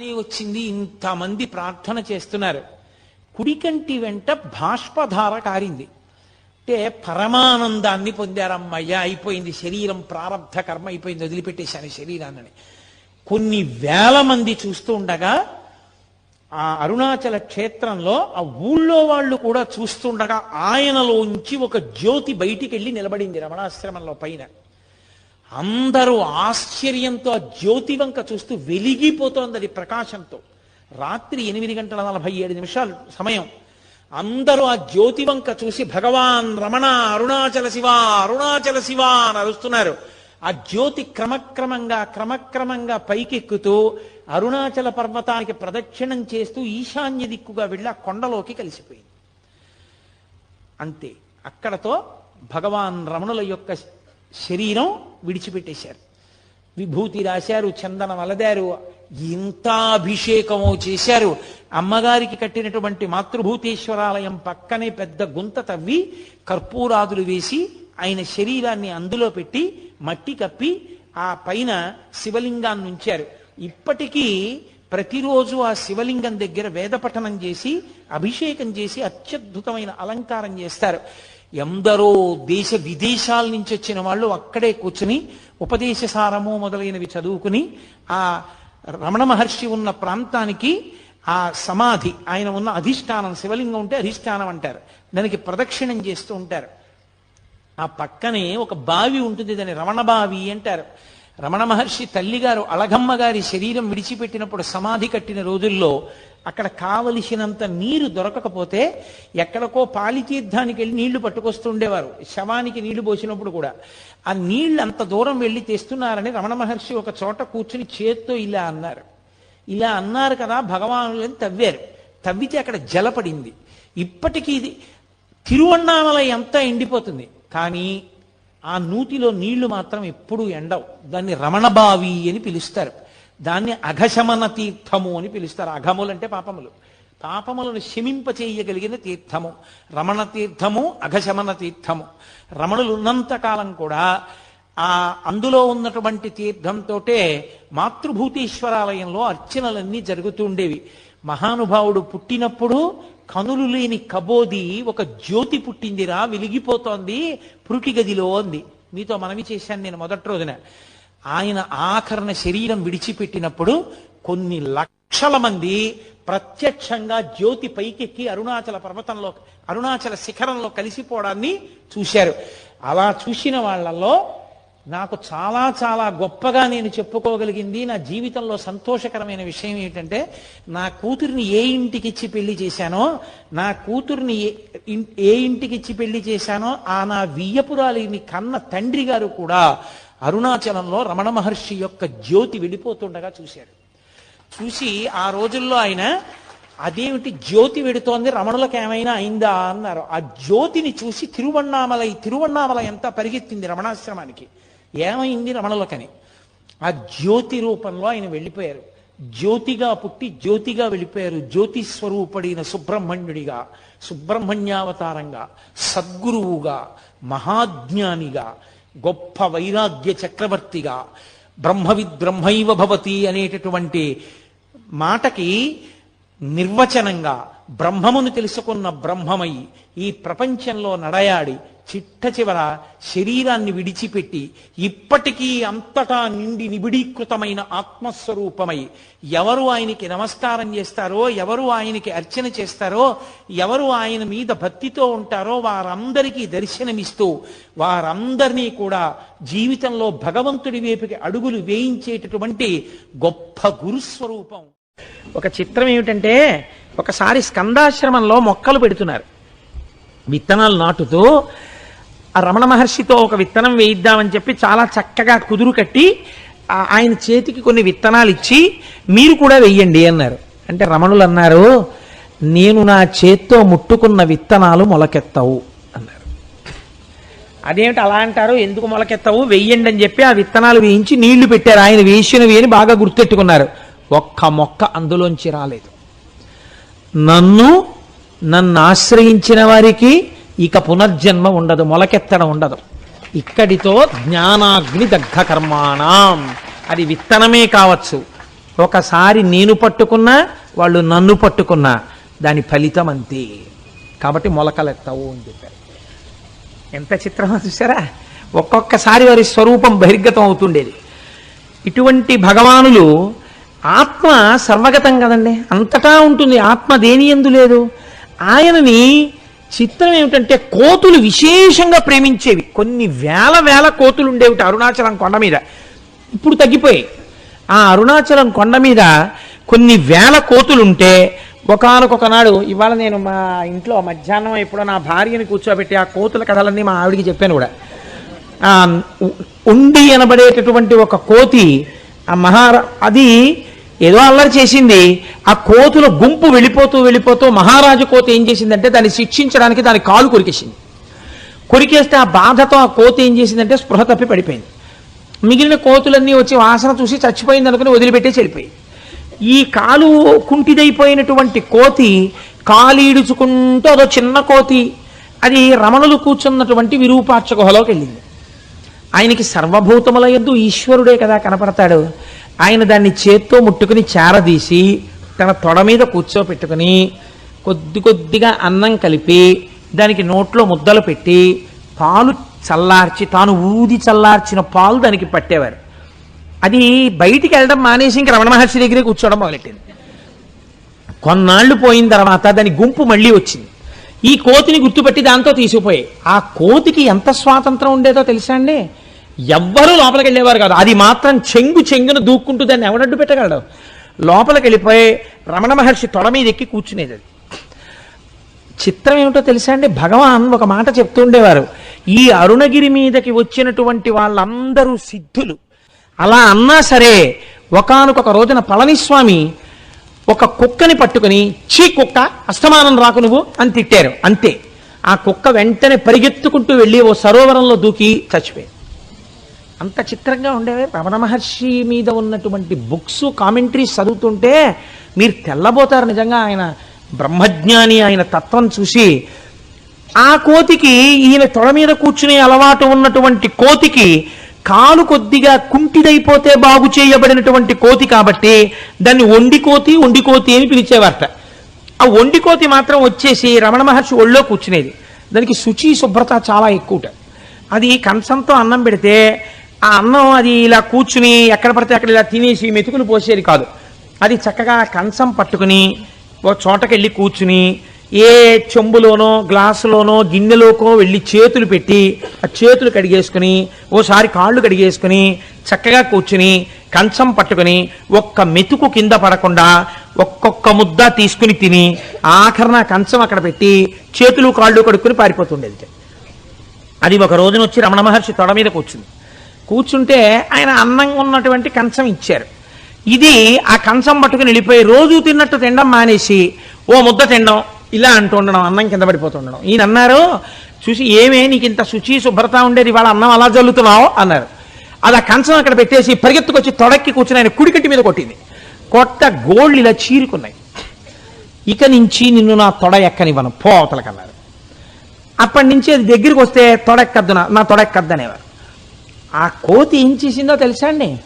బాగానే వచ్చింది ఇంతమంది ప్రార్థన చేస్తున్నారు. కుడికంటి వెంట బాష్పధార కారింది. అంటే పరమానందాన్ని పొందారమ్మయ్య అయిపోయింది. శరీరం ప్రారంధ కర్మ అయిపోయింది వదిలిపెట్టేశాను శరీరాన్ని. కొన్ని వేల మంది చూస్తూ ఉండగా ఆ అరుణాచల క్షేత్రంలో ఆ ఊళ్ళో వాళ్ళు కూడా చూస్తుండగా ఆయనలోంచి ఒక జ్యోతి బయటికి వెళ్ళి నిలబడింది రమణాశ్రమంలో పైన. అందరూ ఆశ్చర్యంతో ఆ జ్యోతి వంక చూస్తూ వెలిగిపోతోంది అది ప్రకాశంతో. రాత్రి ఎనిమిది గంటల నలభై ఏడు నిమిషాలు సమయం. అందరూ ఆ జ్యోతి వంక చూసి భగవాన్ రమణ అరుణాచల శివ అరుణాచల శివ అని అరుస్తున్నారు. ఆ జ్యోతి క్రమక్రమంగా క్రమక్రమంగా పైకెక్కుతూ అరుణాచల పర్వతానికి ప్రదక్షిణం చేస్తూ ఈశాన్య దిక్కుగా వెళ్ళి ఆ కొండలోకి కలిసిపోయింది. అంతే. అక్కడతో భగవాన్ రమణుల యొక్క శరీరం విడిచిపెట్టేశారు. విభూతి రాశారు చందనం అలదారు ఇంత అభిషేకము చేశారు. అమ్మగారికి కట్టినటువంటి మాతృభూతేశ్వరాలయం పక్కనే పెద్ద గుంత తవ్వి కర్పూరాదులు వేసి ఆయన శరీరాన్ని అందులో పెట్టి మట్టి కప్పి ఆ పైన శివలింగాన్ని ఉంచారు. ఇప్పటికీ ప్రతిరోజు ఆ శివలింగం దగ్గర వేద పఠనం చేసి అభిషేకం చేసి అత్యద్భుతమైన అలంకారం చేస్తారు. ఎందరో దేశ విదేశాల నుంచి వచ్చిన వాళ్ళు అక్కడే కూర్చుని ఉపదేశ సారము మొదలైనవి చదువుకుని ఆ రమణ మహర్షి ఉన్న ప్రాంతానికి ఆ సమాధి ఆయన ఉన్న అధిష్టానం శివలింగం ఉంటే అధిష్టానం అంటారు. దానికి ప్రదక్షిణం చేస్తూ ఉంటారు. ఆ పక్కనే ఒక బావి ఉంటుంది దాన్ని రమణ బావి అంటారు. రమణ మహర్షి తల్లిగారు అలగమ్మ గారి శరీరం విడిచిపెట్టినప్పుడు సమాధి కట్టిన రోజుల్లో అక్కడ కావలసినంత నీరు దొరకకపోతే ఎక్కడికో పాలితీర్థానికి వెళ్ళి నీళ్ళు పట్టుకొస్తుండేవారు. శవానికి నీళ్ళు పోసినప్పుడు కూడా. ఆ నీళ్ళు అంత దూరం వెళ్ళి తెస్తున్నారని రమణ మహర్షి ఒక చోట కూర్చుని చేత్తో ఇలా అన్నారు. ఇలా అన్నారు కదా భగవానులని తవ్వారు. తవ్వితే అక్కడ జలపడింది ఇప్పటికీ ఇది తిరువണ്ണామలై అంతా ఎండిపోతుంది. కానీ ఆ నూతిలో నీళ్ళు మాత్రం ఎప్పుడూ ఎండవు. దాన్ని రమణబావి అని పిలుస్తారు. దాన్ని అఘశమన తీర్థము అని పిలుస్తారు. అఘములు అంటే పాపములు. పాపములను శమింప చేయగలిగిన తీర్థము. రమణ తీర్థము అఘశమన తీర్థము. రమణులు ఉన్నంత కాలం కూడా ఆ అందులో ఉన్నటువంటి తీర్థంతోటే మాతృభూతీశ్వరాలయంలో అర్చనలన్నీ జరుగుతూ ఉండేవి. మహానుభావుడు పుట్టినప్పుడు కనులు లేని కబోది ఒక జ్యోతి పుట్టిందిరా వెలిగిపోతోంది పురుటి గదిలో అంది. మీతో మనవి చేశాను నేను మొదటి రోజున. ఆయన ఆఖరణ శరీరం విడిచిపెట్టినప్పుడు కొన్ని లక్షల మంది ప్రత్యక్షంగా జ్యోతి పైకెక్కి అరుణాచల పర్వతంలో అరుణాచల శిఖరంలో కలిసిపోవడాన్ని చూశారు. అలా చూసిన వాళ్ళల్లో నాకు చాలా చాలా గొప్పగా నేను చెప్పుకోగలిగింది నా జీవితంలో సంతోషకరమైన విషయం ఏమిటంటే నా కూతుర్ని ఏ ఇంటికి ఇచ్చి పెళ్ళి చేశానో నా కూతుర్ని ఏ ఏ ఇంటికి ఇచ్చి పెళ్ళి చేశానో ఆ నా వియ్యపురాలిని కన్న తండ్రి గారు కూడా అరుణాచలంలో రమణ మహర్షి యొక్క జ్యోతి వెళ్ళిపోతుండగా చూశాడు. చూసి ఆ రోజుల్లో ఆయన అదేమిటి జ్యోతి వెడుతోంది? రమణులకు ఏమైనా అయిందా? అన్నారు. ఆ జ్యోతిని చూసి తిరువణామల తిరువన్నామల ఎంత పరిగెత్తింది రమణాశ్రమానికి? ఏమైంది రమణులకని? ఆ జ్యోతి రూపంలో ఆయన వెళ్ళిపోయారు. జ్యోతిగా పుట్టి జ్యోతిగా వెళ్ళిపోయారు. జ్యోతి స్వరూపడైన సుబ్రహ్మణ్యుడిగా సుబ్రహ్మణ్యావతారంగా సద్గురువుగా మహాజ్ఞానిగా గొప్ప వైరాగ్య చక్రవర్తిగా బ్రహ్మవిద్ బ్రహ్మైవ భవతి అనేటటువంటి మాటకి నిర్వచనంగా బ్రహ్మమును తెలుసుకున్న బ్రహ్మమై ఈ ప్రపంచంలో నడయాడి చిట్ట చివర శరీరాన్ని విడిచిపెట్టి ఇప్పటికీ అంతటా నిండి నిబిడీకృతమైన ఆత్మస్వరూపమై ఎవరు ఆయనకి నమస్కారం చేస్తారో ఎవరు ఆయనకి అర్చన చేస్తారో ఎవరు ఆయన మీద భక్తితో ఉంటారో వారందరికీ దర్శనమిస్తూ వారందరినీ కూడా జీవితంలో భగవంతుడి వైపుకి అడుగులు వేయించేటటువంటి గొప్ప గురుస్వరూపం. ఒక చిత్రం ఏమిటంటే ఒకసారి స్కందాశ్రమంలో మొక్కలు పెడుతున్నారు. విత్తనాలు నాటుతూ ఆ రమణ మహర్షితో ఒక విత్తనం వేయిద్దామని చెప్పి చాలా చక్కగా కుదురు కట్టి ఆయన చేతికి కొన్ని విత్తనాలు ఇచ్చి మీరు కూడా వెయ్యండి అన్నారు. అంటే రమణులు అన్నారు నేను నా చేత్తో ముట్టుకున్న విత్తనాలు మొలకెత్తవు అన్నారు. అదేమిటి అలా అంటారు? ఎందుకు మొలకెత్తవు? వెయ్యండి అని చెప్పి ఆ విత్తనాలు వేయించి నీళ్ళు పెట్టారు. ఆయన వేసినవి అని బాగా గుర్తెట్టుకున్నారు. ఒక్క మొక్క అందులోంచి రాలేదు. నన్ను నన్ను ఆశ్రయించిన వారికి ఇక పునర్జన్మ ఉండదు మొలకెత్తడం ఉండదు. ఇక్కడితో జ్ఞానాగ్ని దగ్ధ కర్మాణం అది విత్తనమే కావచ్చు. ఒకసారి నేను పట్టుకున్నా వాళ్ళు నన్ను పట్టుకున్నా దాని ఫలితం అంతే. కాబట్టి మొలకలెత్తవు అని చెప్పారు. ఎంత చిత్రమో చూసారా? ఒక్కొక్కసారి వారి స్వరూపం బహిర్గతం అవుతుండేది. ఇటువంటి భగవానులు ఆత్మ సర్వగతం కదండి. అంతటా ఉంటుంది. ఆత్మ దేని ఎందు లేదు? ఆయనని చిత్రం ఏమిటంటే కోతులు విశేషంగా ప్రేమించేవి. కొన్ని వేల వేల కోతులు ఉండేవి అరుణాచలం కొండ మీద. ఇప్పుడు తగ్గిపోయాయి. ఆ అరుణాచలం కొండ మీద కొన్ని వేల కోతులు ఉంటే ఒకనొక ఇవాళ నేను మా ఇంట్లో మధ్యాహ్నం ఎప్పుడో నా భార్యని కూర్చోబెట్టి ఆ కోతుల కథలన్నీ మా ఆవిడికి చెప్పాను కూడా. ఉండి అనబడేటటువంటి ఒక కోతి ఆ మహారా అది ఏదో అల్లరి చేసింది. ఆ కోతుల గుంపు వెళ్ళిపోతూ వెళ్ళిపోతూ మహారాజు కోతి ఏం చేసిందంటే దాన్ని శిక్షించడానికి దాని కాలు కొరికేసింది. కొరికేస్తే ఆ బాధతో ఆ కోతి ఏం చేసిందంటే స్పృహ తప్పి పడిపోయింది. మిగిలిన కోతులన్నీ వచ్చి వాసన చూసి చచ్చిపోయింది అనుకుని వదిలిపెట్టే చెడిపోయింది ఈ కాలు కుంటిదైపోయినటువంటి కోతి కాలు ఈడుచుకుంటూ అదో చిన్న కోతి అది రమణులు కూర్చున్నటువంటి విరూపాక్ష గుహలోకి వెళ్ళింది. ఆయనకి సర్వభూతముల ఎందు ఈశ్వరుడే కదా కనపడతాడు. ఆయన దాన్ని చేత్తో ముట్టుకుని చారదీసి తన తొడ మీద కూర్చోపెట్టుకుని కొద్ది కొద్దిగా అన్నం కలిపి దానికి నోట్లో ముద్దలు పెట్టి పాలు చల్లార్చి తాను ఊది చల్లార్చిన పాలు దానికి పట్టేవారు. అది బయటికి వెళ్ళడం మానేసి ఇంక రమణ మహర్షి దగ్గరే కూర్చోవడం మొదలెట్టింది. కొన్నాళ్ళు పోయిన తర్వాత దాని గుంపు మళ్ళీ వచ్చింది. ఈ కోతిని గుర్తుపెట్టి దాంతో తీసుకుపోయాయి ఆ కోతికి ఎంత స్వాతంత్రం ఉండేదో తెలుసా అండి? ఎవ్వరూ లోపలికి వెళ్ళేవారు కాదు. అది మాత్రం చెంగు చెంగున దూక్కుంటూ దాన్ని ఎవడడ్డు పెట్టగలడు? లోపలికి వెళ్ళిపోయి రమణ మహర్షి తొడ మీద ఎక్కి కూర్చునేది అది. చిత్రం ఏమిటో తెలుసా అండి? భగవాన్ ఒక మాట చెప్తుండేవారు ఈ అరుణగిరి మీదకి వచ్చినటువంటి వాళ్ళందరూ సిద్ధులు. అలా అన్నా సరే ఒకానొక రోజున పళనిస్వామి ఒక కుక్కని పట్టుకుని చీ కుక్క అస్తమానం రాకు నువ్వు అని తిట్టారు. అంతే. ఆ కుక్క వెంటనే పరిగెత్తుకుంటూ వెళ్ళి ఓ సరోవరంలో దూకి చచ్చిపోయింది. అంత చిత్రంగా ఉండేవి. రమణ మహర్షి మీద ఉన్నటువంటి బుక్స్ కామెంటరీస్ చదువుతుంటే మీరు తెల్లబోతారు నిజంగా ఆయన బ్రహ్మజ్ఞాని ఆయన తత్వం చూసి. ఆ కోతికి ఈయన తొడ మీద కూర్చునే అలవాటు ఉన్నటువంటి కోతికి కాలు కొద్దిగా కుంటిదైపోతే బాగు చేయబడినటువంటి కోతి కాబట్టి దాన్ని ఒండి కోతి ఒండి కోతి అని పిలిచేవారట. ఆ ఒండి కోతి మాత్రం వచ్చేసి రమణ మహర్షి ఒళ్ళో కూర్చునేది. దానికి శుచి శుభ్రత చాలా ఎక్కువట. అది కంచంతో అన్నం పెడితే ఆ అన్నం అది ఇలా కూర్చుని ఎక్కడ పడితే అక్కడ ఇలా తినేసి మెతుకులు పోసేది కాదు. అది చక్కగా కంచం పట్టుకుని ఓ చోటకెళ్ళి కూర్చుని ఏ చెంబులోనో గ్లాసులోనో గిన్నెలోకో వెళ్ళి చేతులు పెట్టి ఆ చేతులు కడిగేసుకుని ఓసారి కాళ్ళు కడిగేసుకుని చక్కగా కూర్చుని కంచం పట్టుకుని ఒక్క మెతుకు కింద పడకుండా ఒక్కొక్క ముద్ద తీసుకుని తిని ఆఖరణ కంచం అక్కడ పెట్టి చేతులు కాళ్ళు కడుక్కుని పారిపోతుండేది. అది ఒక రోజున వచ్చి రమణ మహర్షి తొడ మీద కూర్చుంది. కూర్చుంటే ఆయన అన్నం ఉన్నటువంటి కంచం ఇచ్చారు. ఇది ఆ కంచం పట్టుకుని వెళ్ళిపోయి రోజు తిన్నట్టు తినడం మానేసి ఓ ముద్ద తినడం ఇలా అంటూ ఉండడం అన్నం కింద పడిపోతుండడం ఈయన అన్నారు చూసి ఏమే నీకు ఇంత శుచి శుభ్రత ఉండేది వాళ్ళ అన్నం అలా జల్లుతున్నావు? అన్నారు. అది ఆ కంచం అక్కడ పెట్టేసి పరిగెత్తుకొచ్చి తొడక్కి కూర్చుని ఆయన కుడికట్టి మీద కొట్టింది. కొట్ట గోళ్ళు ఇలా చీరుకున్నాయి. ఇక నుంచి నిన్ను నా తొడ ఎక్కనివ్వను పోతలకన్నారు అప్పటి నుంచి అది దగ్గరికి వస్తే తొడెక్కద్దు నా నా అనేవారు ఆ కోతి ఏం చేసిందో తెలుసా అండి?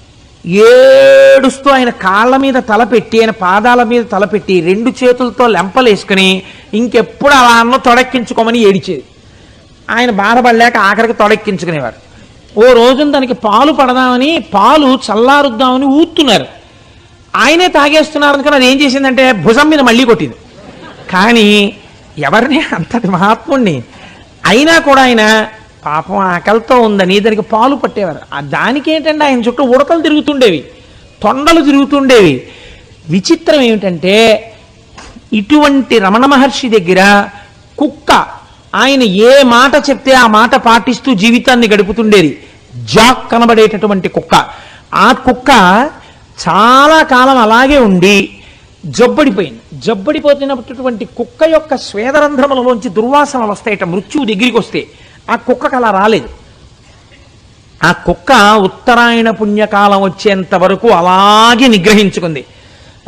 ఏడుస్తూ ఆయన కాళ్ళ మీద తలపెట్టి ఆయన పాదాల మీద తలపెట్టి రెండు చేతులతో లెంపలేసుకుని ఇంకెప్పుడు అలా అన్న తొడక్కించుకోమని ఏడిచేది. ఆయన బాధపడలేక ఆఖరికి తొడక్కించుకునేవారు. ఓ రోజున దానికి పాలు పడదామని పాలు చల్లారుద్దామని ఊతున్నారు. ఆయనే తాగేస్తున్నారు అనుకుని అది ఏం చేసిందంటే భుజం మీద మళ్ళీ కొట్టింది. కానీ ఎవరిని అంతటి మహాత్ముణ్ణి? అయినా కూడా ఆయన పాపం ఆకలితో ఉందని దానికి పాలు పట్టేవారు. ఆ దానికి ఏంటంటే ఆయన చుట్టూ ఉడతలు తిరుగుతుండేవి తొండలు తిరుగుతుండేవి. విచిత్రం ఏమిటంటే ఇటువంటి రమణ మహర్షి దగ్గర కుక్క ఆయన ఏ మాట చెప్తే ఆ మాట పాటిస్తూ జీవితాన్ని గడుపుతుండేది. జాక్ కనబడేటటువంటి కుక్క. ఆ కుక్క చాలా కాలం అలాగే ఉండి జబ్బడిపోయింది. జబ్బడిపోతున్నటువంటి కుక్క యొక్క స్వేదరంధ్రములలోంచి దుర్వాసనలు వస్తాయట మృత్యువు దగ్గరికి వస్తే. ఆ కుక్కకు అలా రాలేదు. ఆ కుక్క ఉత్తరాయణ పుణ్యకాలం వచ్చేంత వరకు అలాగే నిగ్రహించుకుంది.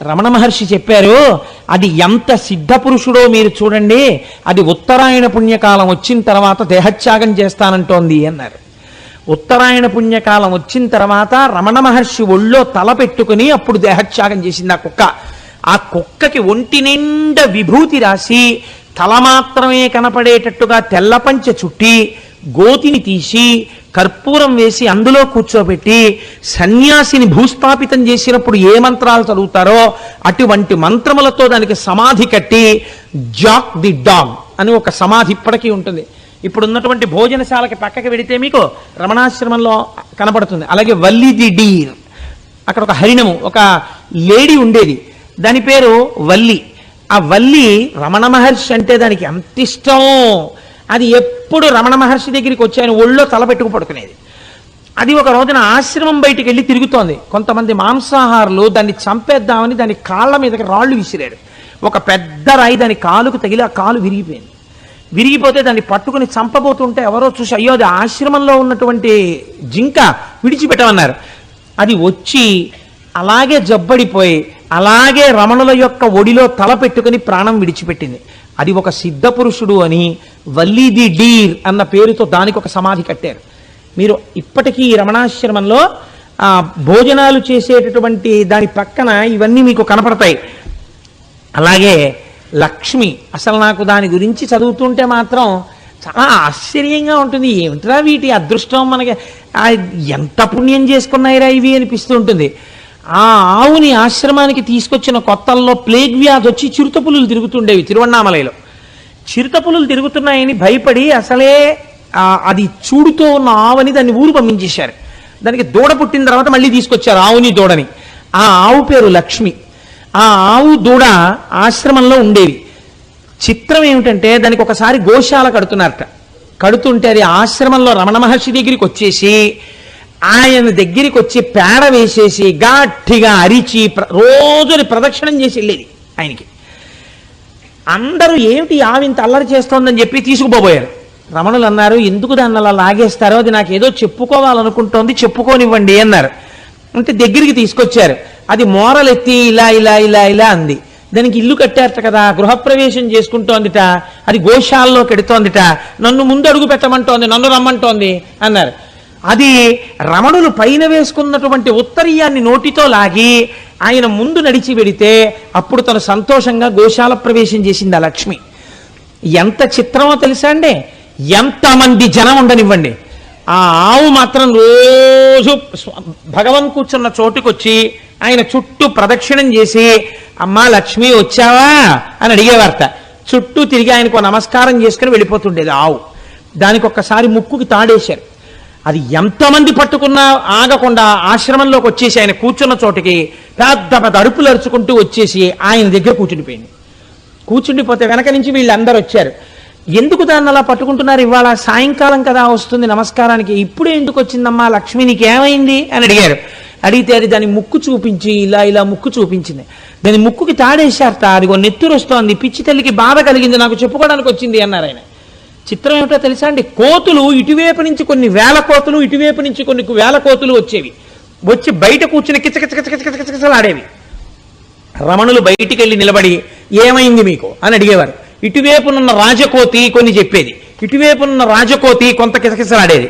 రమణ మహర్షి చెప్పారు అది ఎంత సిద్ధ పురుషుడో మీరు చూడండి అది ఉత్తరాయణ పుణ్యకాలం వచ్చిన తర్వాత దేహత్యాగం చేస్తానంటోంది అన్నారు. ఉత్తరాయణ పుణ్యకాలం వచ్చిన తర్వాత రమణ మహర్షి ఒళ్ళో తల పెట్టుకుని అప్పుడు దేహత్యాగం చేసింది ఆ కుక్క. ఆ కుక్కకి ఒంటి నిండా విభూతి రాసి తల మాత్రమే కనపడేటట్టుగా తెల్ల పంచె చుట్టి గోతిని తీసి కర్పూరం వేసి అందులో కూర్చోబెట్టి సన్యాసిని భూస్థాపితం చేసినప్పుడు ఏ మంత్రాలు చదువుతారో అటువంటి మంత్రములతో దానికి సమాధి కట్టి జాక్ ది డాగ్ అని ఒక సమాధి ఇప్పటికీ ఉంటుంది. ఇప్పుడు ఉన్నటువంటి భోజనశాలకి పక్కకి వెడితే మీకు రమణాశ్రమంలో కనపడుతుంది అలాగే వల్లి ది డీర్. అక్కడ ఒక హరిణము ఒక లేడీ ఉండేది. దాని పేరు వల్లి. ఆ వల్లి రమణ మహర్షి అంటే దానికి ఎంత ఇష్టం. అది ఎప్పుడు రమణ మహర్షి దగ్గరికి వచ్చి ఆయన ఒళ్ళో తల పెట్టుకు పడుకునేది. అది ఒక రోజున ఆశ్రమం బయటికి వెళ్ళి తిరుగుతోంది. కొంతమంది మాంసాహారులు దాన్ని చంపేద్దామని దాని కాళ్ళ మీదకి రాళ్ళు విసిరారు. ఒక పెద్ద రాయి దాని కాలుకు తగిలి ఆ కాలు విరిగిపోయింది. విరిగిపోతే దాన్ని పట్టుకుని చంపబోతుంటే ఎవరో చూసి అయ్యో అది ఆశ్రమంలో ఉన్నటువంటి జింక విడిచిపెట్టమన్నారు. అది వచ్చి అలాగే జబ్బడిపోయి అలాగే రమణుల యొక్క ఒడిలో తల పెట్టుకుని ప్రాణం విడిచిపెట్టింది. అది ఒక సిద్ధ పురుషుడు అని వల్లీది డీర్ అన్న పేరుతో దానికి ఒక సమాధి కట్టారు. మీరు ఇప్పటికీ రమణాశ్రమంలో ఆ భోజనాలు చేసేటటువంటి దాని పక్కన ఇవన్నీ మీకు కనపడతాయి. అలాగే లక్ష్మి అసలు నాకు దాని గురించి చదువుతుంటే మాత్రం చాలా ఆశ్చర్యంగా ఉంటుంది. ఏమిట్రా వీటి అదృష్టం మనకి? ఆ, ఎంత పుణ్యం చేసుకున్నాయిరా ఇవి అనిపిస్తూ ఉంటుంది. ఆ ఆవుని ఆశ్రమానికి తీసుకొచ్చిన కొత్తల్లో ప్లేగ్ వ్యాధి వచ్చి చిరుతపులులు తిరుగుతుండేవి తిరువన్నామలయలో చిరుతపులులు తిరుగుతున్నాయని భయపడి అసలే అది చూడుతో ఉన్న ఆవని దాన్ని ఊరు పంపించేశారు. దానికి దూడ పుట్టిన తర్వాత మళ్ళీ తీసుకొచ్చారు ఆవుని దూడని. ఆ ఆవు పేరు లక్ష్మి. ఆ ఆవు దూడ ఆశ్రమంలో ఉండేవి చిత్రం ఏమిటంటే దానికి ఒకసారి గోశాల కడుతున్నారట. కడుతుంటే అది ఆశ్రమంలో రమణ మహర్షి దగ్గరికి వచ్చేసి ఆయన దగ్గరికి వచ్చి పేడ వేసేసి గట్టిగా అరిచి ప్ర- రోజుని ప్రదక్షిణం చేసి వెళ్ళేది ఆయనకి. అందరూ ఏమిటి ఆవింత అల్లరి చేస్తోందని చెప్పి తీసుకుపోబోయారు. రమణులు అన్నారు ఎందుకు దాన్ని అలా లాగేస్తారో అది నాకు ఏదో చెప్పుకోవాలనుకుంటోంది చెప్పుకోనివ్వండి అన్నారు. అంటే దగ్గరికి తీసుకొచ్చారు. అది మోరలెత్తి ఇలా ఇలా ఇలా ఇలా అంది. దానికి ఇల్లు కట్టారట కదా గృహప్రవేశం చేసుకుంటోందిట అది గోశాలలో కెడుతోందిట నన్ను ముందు అడుగు పెట్టమంటోంది నన్ను రమ్మంటోంది అన్నారు. అది రమణులు పైన వేసుకున్నటువంటి ఉత్తరీయాన్ని నోటితో లాగి ఆయన ముందు నడిచి వెడితే అప్పుడు తను సంతోషంగా గోశాల ప్రవేశం చేసింది ఆ లక్ష్మి. ఎంత చిత్రమో తెలుసా అండి? ఎంతమంది జనం ఉండనివ్వండి. ఆ ఆవు మాత్రం రోజు భగవన్ కూర్చున్న చోటుకొచ్చి ఆయన చుట్టూ ప్రదక్షిణం చేసి అమ్మా లక్ష్మి వచ్చావా? అని అడిగేవార్త చుట్టూ తిరిగి ఆయనకు నమస్కారం చేసుకుని వెళ్ళిపోతుండేది ఆవు. దానికి ఒక్కసారి ముక్కుకి తాడేశారు. అది ఎంతమంది పట్టుకున్నా ఆగకుండా ఆశ్రమంలోకి వచ్చేసి ఆయన కూర్చున్న చోటికి పెద్ద పెద్ద అరుపులు అరుచుకుంటూ వచ్చేసి ఆయన దగ్గర కూర్చుండిపోయింది. కూర్చుండిపోతే వెనక నుంచి వీళ్ళందరూ వచ్చారు. ఎందుకు దాన్ని అలా పట్టుకుంటున్నారు? ఇవాళ సాయంకాలం కదా వస్తుంది నమస్కారానికి. ఇప్పుడే ఎందుకు వచ్చిందమ్మా? లక్ష్మి నీకేమైంది? అని అడిగారు. అడిగితే అది దాని ముక్కు చూపించి ఇలా ఇలా ముక్కు చూపించింది. దాని ముక్కుకి తాడేశారట. అదిగో నెత్తురు వస్తోంది. పిచ్చి తల్లికి బాధ కలిగింది. నాకు చెప్పుకోవడానికి వచ్చింది అన్నారు ఆయన. చిత్రం ఏమిటో తెలుసా అండి? కోతులు ఇటువైపు నుంచి కొన్ని వేల కోతులు ఇటువైపు నుంచి కొన్ని వేల కోతులు వచ్చేవి. వచ్చి బయట కూర్చుని కిచకిచకిచకిచకిచకిచలాడేవి రమణులు బయటికి వెళ్ళి నిలబడి ఏమైంది మీకు? అని అడిగేవారు. ఇటువైపునున్న రాజకోతి కొన్ని చెప్పేది. ఇటువైపునున్న రాజకోతి కొంత కిసకిసలాడేది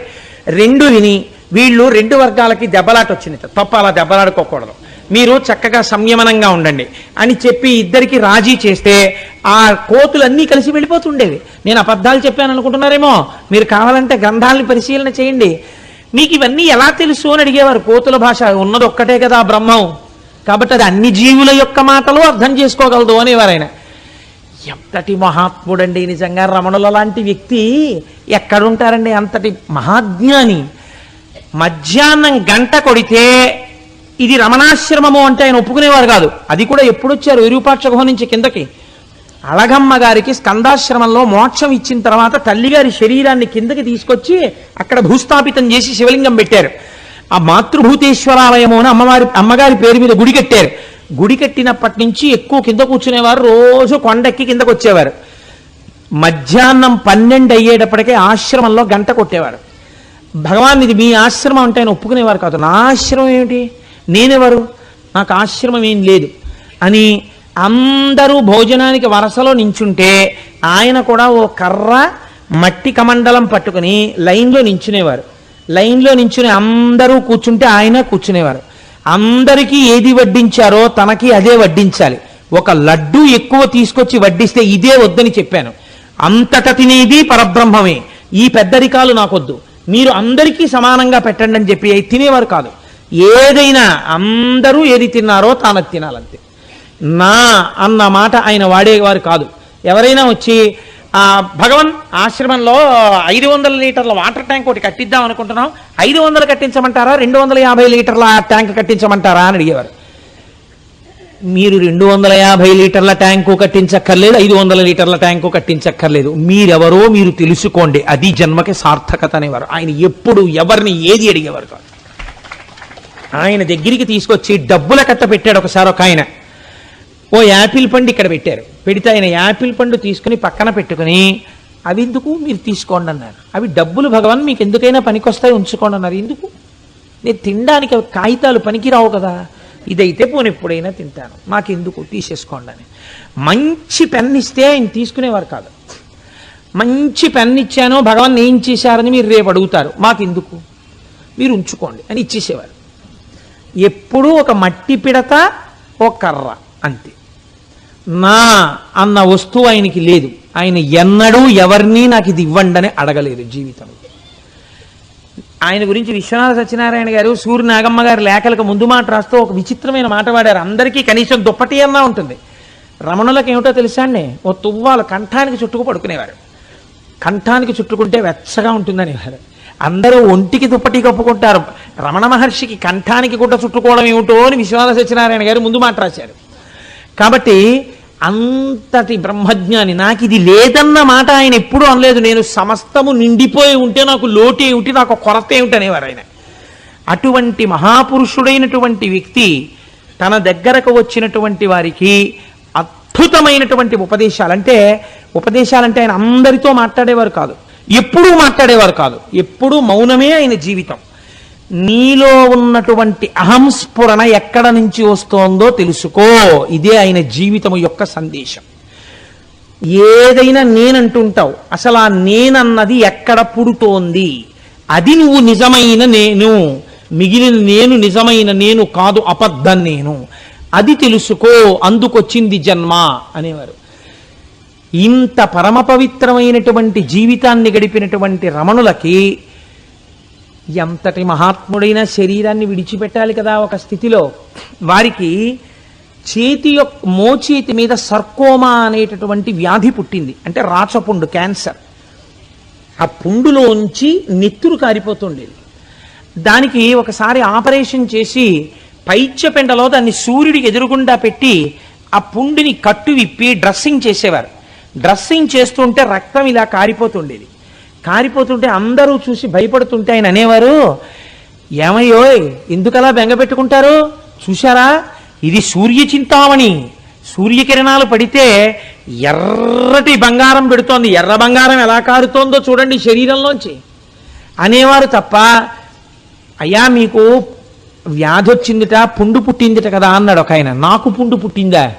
రెండు విని వీళ్ళు రెండు వర్గాలకి దెబ్బలాట వచ్చింది తప్ప అలా దెబ్బలాడుకోకూడదు. మీరు చక్కగా సంయమనంగా ఉండండి అని చెప్పి ఇద్దరికి రాజీ చేస్తే ఆ కోతులన్నీ కలిసి వెళ్ళిపోతుండేవి. నేను అబద్ధాలు చెప్పాను అనుకుంటున్నారేమో? మీరు కావాలంటే గ్రంథాలని పరిశీలన చేయండి. మీకు ఇవన్నీ ఎలా తెలుసు అని అడిగేవారు. కోతుల భాష ఉన్నది ఒక్కటే కదా బ్రహ్మం. కాబట్టి అది అన్ని జీవుల యొక్క మాటలు అర్థం చేసుకోగలదు అనేవారు ఆయన ఎంతటి మహాత్ముడండి నిజంగా రమణుల లాంటి వ్యక్తి. ఎక్కడుంటారండి అంతటి మహాజ్ఞాని. మధ్యాహ్నం గంట కొడితే ఇది రమణాశ్రమము అంటే ఆయన ఒప్పుకునేవారు కాదు. అది కూడా ఎప్పుడొచ్చారు? విరూపాక్ష గుహ నుంచి కిందకి. అళగమ్మ గారికి స్కందాశ్రమంలో మోక్షం ఇచ్చిన తర్వాత తల్లిగారి శరీరాన్ని కిందకి తీసుకొచ్చి అక్కడ భూస్థాపితం చేసి శివలింగం పెట్టారు. ఆ మాతృభూతేశ్వరాలయము అని అమ్మవారి అమ్మగారి పేరు మీద గుడి కట్టారు. గుడి కట్టినప్పటి నుంచి ఎక్కువ కింద కూర్చునేవారు. రోజు కొండెక్కి కిందకు వచ్చేవారు మధ్యాహ్నం పన్నెండు అయ్యేటప్పటికే ఆశ్రమంలో గంట కొట్టేవారు. భగవాన్ ఇది మీ ఆశ్రమం అంటే ఆయన ఒప్పుకునేవారు కాదు. నా ఆశ్రమం ఏమిటి? నేనెవరు? నాకు ఆశ్రమం ఏం లేదు. అని అందరూ భోజనానికి వరసలో నించుంటే ఆయన కూడా ఓ కర్ర మట్టి కమండలం పట్టుకుని లైన్లో నించునేవారు. లైన్లో నించుని అందరూ కూర్చుంటే ఆయన కూర్చునేవారు. అందరికీ ఏది వడ్డించారో తనకి అదే వడ్డించాలి. ఒక లడ్డు ఎక్కువ తీసుకొచ్చి వడ్డిస్తే ఇదే వద్దని చెప్పాను. అంతట తినేది పరబ్రహ్మమే. ఈ పెద్దరికాలు నాకొద్దు. మీరు అందరికీ సమానంగా పెట్టండి అని చెప్పి తినేవారు కాదు. ఏదైనా అందరూ ఏది తిన్నారో తాను తినాలంతే. నా అన్న మాట ఆయన వాడేవారు కాదు. ఎవరైనా వచ్చి ఆ భగవన్ ఆశ్రమంలో ఐదు వందల లీటర్ల వాటర్ ట్యాంక్ ఒకటి కట్టిద్దాం అనుకుంటున్నాం. ఐదు వందలు కట్టించమంటారా? రెండు వందల యాభై లీటర్ల ట్యాంక్ కట్టించమంటారా? అని అడిగేవారు. మీరు రెండు వందల యాభై లీటర్ల ట్యాంకు కట్టించక్కర్లేదు ఐదు వందల లీటర్ల ట్యాంకు కట్టించక్కర్లేదు. మీరెవరో మీరు తెలుసుకోండి. అది జన్మకి సార్థకత అనేవారు. ఆయన ఎప్పుడు ఎవరిని ఏది అడిగేవారు కాదు. ఆయన దగ్గరికి తీసుకొచ్చి డబ్బుల కట్ట పెట్టాడు ఒకసారి ఒక ఆయన. ఓ యాపిల్ పండు ఇక్కడ పెట్టారు. పెడితే ఆయన యాపిల్ పండు తీసుకుని పక్కన పెట్టుకుని అవి ఎందుకు మీరు తీసుకోండి అన్నారు. అవి డబ్బులు భగవాన్ మీకు ఎందుకైనా పనికొస్తాయి ఉంచుకోండి అన్నారు. ఎందుకు? నేను తినడానికి అవి కాగితాలు పనికిరావు కదా. ఇదైతే పోను ఎప్పుడైనా తింటాను. మాకెందుకు? తీసేసుకోండి అని. మంచి పెన్ ఇస్తే ఆయన తీసుకునేవారు కాదు. మంచి పెన్ ఇచ్చాను భగవాన్ ఏం చేశారని మీరు రేపు అడుగుతారు. మాకెందుకు? మీరు ఉంచుకోండి అని ఇచ్చేసేవారు. ఎప్పుడూ ఒక మట్టి పిడత ఒక కర్ర అంతే. నా అన్న వస్తువు ఆయనకి లేదు. ఆయన ఎన్నడూ ఎవరిని నాకు ఇది ఇవ్వండి అని అడగలేదు జీవితంలో. ఆయన గురించి విశ్వనాథ సత్యనారాయణ గారు సూర్య నాగమ్మ గారి లేఖలకు ముందు మాట రాస్తూ ఒక విచిత్రమైన మాట వాడారు. అందరికీ కనీసం దుప్పటి అన్నా ఉంటుంది. రమణులకు ఏమిటో తెలుసా అండి? ఓ తువ్వాలు కంఠానికి చుట్టుకు పడుకునేవారు. కంఠానికి చుట్టుకుంటే వెచ్చగా ఉంటుందనేవారు. అందరూ ఒంటికి దుప్పటి కప్పుకుంటారు. రమణ మహర్షికి కంఠానికి గుడ్డ చుట్టుకోవడం ఏమిటో అని విశ్వనాథ సత్యనారాయణ గారు ముందు మాట రాశారు. కాబట్టి అంతటి బ్రహ్మజ్ఞాని నాకు ఇది లేదన్న మాట ఆయన ఎప్పుడూ అనలేదు. నేను సమస్తము నిండిపోయి ఉంటే నాకు లోటు ఏమిటి నాకు కొరత ఏమిటి అనేవారు ఆయన. అటువంటి మహాపురుషుడైనటువంటి వ్యక్తి తన దగ్గరకు వచ్చినటువంటి వారికి అద్భుతమైనటువంటి ఉపదేశాలు. అంటే ఉపదేశాలంటే ఆయన అందరితో మాట్లాడేవారు కాదు. ఎప్పుడూ మాట్లాడేవారు కాదు. ఎప్పుడూ మౌనమే ఆయన జీవితం. నీలో ఉన్నటువంటి అహంస్ఫురణ ఎక్కడ నుంచి వస్తోందో తెలుసుకో. ఇదే ఆయన జీవితం యొక్క సందేశం. ఏదైనా నేనంటుంటావు. అసలు ఆ నేనన్నది ఎక్కడ పుడుతోంది? అది నువ్వు నిజమైన నేను. మిగిలిన నేను నిజమైన నేను కాదు అబద్ధం నేను. అది తెలుసుకో. అందుకొచ్చింది జన్మ అనేవారు. ఇంత పరమ పవిత్రమైనటువంటి జీవితాన్ని గడిపినటువంటి రమణులకి ఎంతటి మహాత్ముడైన శరీరాన్ని విడిచిపెట్టాలి కదా ఒక స్థితిలో? వారికి చేతి యొక్క మోచేతి మీద సర్కోమా అనేటటువంటి వ్యాధి పుట్టింది. అంటే రాచపుండు క్యాన్సర్. ఆ పుండులోంచి నెత్తురు కారిపోతుండేది. దానికి ఒకసారి ఆపరేషన్ చేసి పైచ్యపెండలో దాన్ని సూర్యుడికి ఎదురుగుండా పెట్టి ఆ పుండుని కట్టు విప్పి డ్రెస్సింగ్ చేసేవారు. డ్రెస్సింగ్ చేస్తుంటే రక్తం ఇలా కారిపోతుండేది. కారిపోతుంటే అందరూ చూసి భయపడుతుంటే ఆయన అనేవారు ఏమయ్యోయ్ ఎందుకలా బెంగపెట్టుకుంటారు చూశారా? ఇది సూర్య చింతామణి. సూర్యకిరణాలు పడితే ఎర్రటి బంగారం పెడుతోంది. ఎర్ర బంగారం ఎలా కారుతోందో చూడండి శరీరంలోంచి. అనేవారు తప్ప అయ్యా మీకు వ్యాధి వచ్చిందిట పుండు పుట్టిందిట కదా అన్నాడు ఒక ఆయన. నాకు పుండు పుట్టిందా?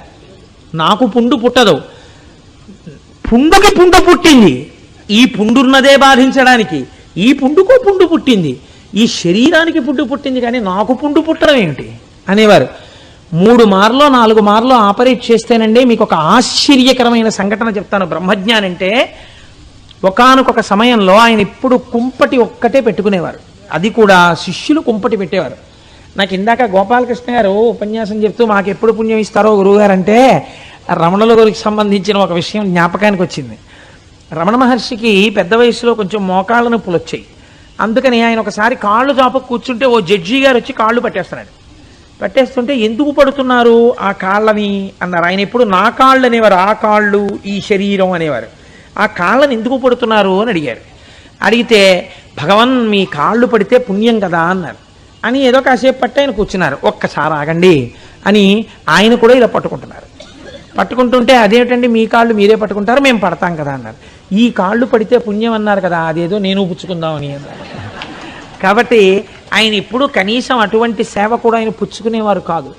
నాకు పుండు పుట్టదు. పుండుకి పుండు పుట్టింది. ఈ పుండున్నదే బాధించడానికి. ఈ పుండుకు పుండు పుట్టింది. ఈ శరీరానికి పుండు పుట్టింది కానీ నాకు పుండు పుట్టడం ఏమిటి? అనేవారు. మూడు మార్లో నాలుగు మార్లో ఆపరేట్ చేస్తేనండి మీకు ఒక ఆశ్చర్యకరమైన సంఘటన చెప్తాను. బ్రహ్మజ్ఞాని అంటే ఒకానొక సమయంలో ఆయన ఇప్పుడు కుంపటి ఒక్కటే పెట్టుకునేవారు. అది కూడా శిష్యులు కుంపటి పెట్టేవారు. నాకు ఇందాక గోపాలకృష్ణ గారు ఉపన్యాసం చెప్తూ మాకు ఎప్పుడు పుణ్యం ఇస్తారో గురువుగారు అంటే రమణుల గురికి సంబంధించిన ఒక విషయం జ్ఞాపకానికి వచ్చింది. రమణ మహర్షికి పెద్ద వయసులో కొంచెం మోకాళ్ళ నొప్పులు వచ్చాయి. అందుకని ఆయన ఒకసారి కాళ్ళు చాప కూర్చుంటే ఓ జడ్జి గారు వచ్చి కాళ్ళు పట్టేస్తున్నాడు పట్టేస్తుంటే ఎందుకు పడుతున్నారు ఆ కాళ్ళని అన్నారు. ఆయన ఎప్పుడు నా కాళ్ళు అనేవారు ఆ కాళ్ళు ఈ శరీరం అనేవారు. ఆ కాళ్ళని ఎందుకు పడుతున్నారు అని అడిగారు. అడిగితే భగవన్ మీ కాళ్ళు పడితే పుణ్యం కదా అన్నారు. అని ఏదో కాసేపు పట్టి ఆయన కూర్చున్నారు. ఒక్కసారి ఆగండి అని ఆయన కూడా ఇలా పట్టుకుంటున్నారు. పట్టుకుంటుంటే అదేమిటండి? మీ కాళ్ళు మీరే పట్టుకుంటారు మేము పడతాం కదా అన్నారు. ఈ కాళ్ళు పడితే పుణ్యం అన్నారు కదా అదేదో నేను పుచ్చుకుందామని అన్నారు. కాబట్టి ఆయన ఎప్పుడూ కనీసం అటువంటి సేవ కూడా ఆయన పుచ్చుకునేవారు కాదు.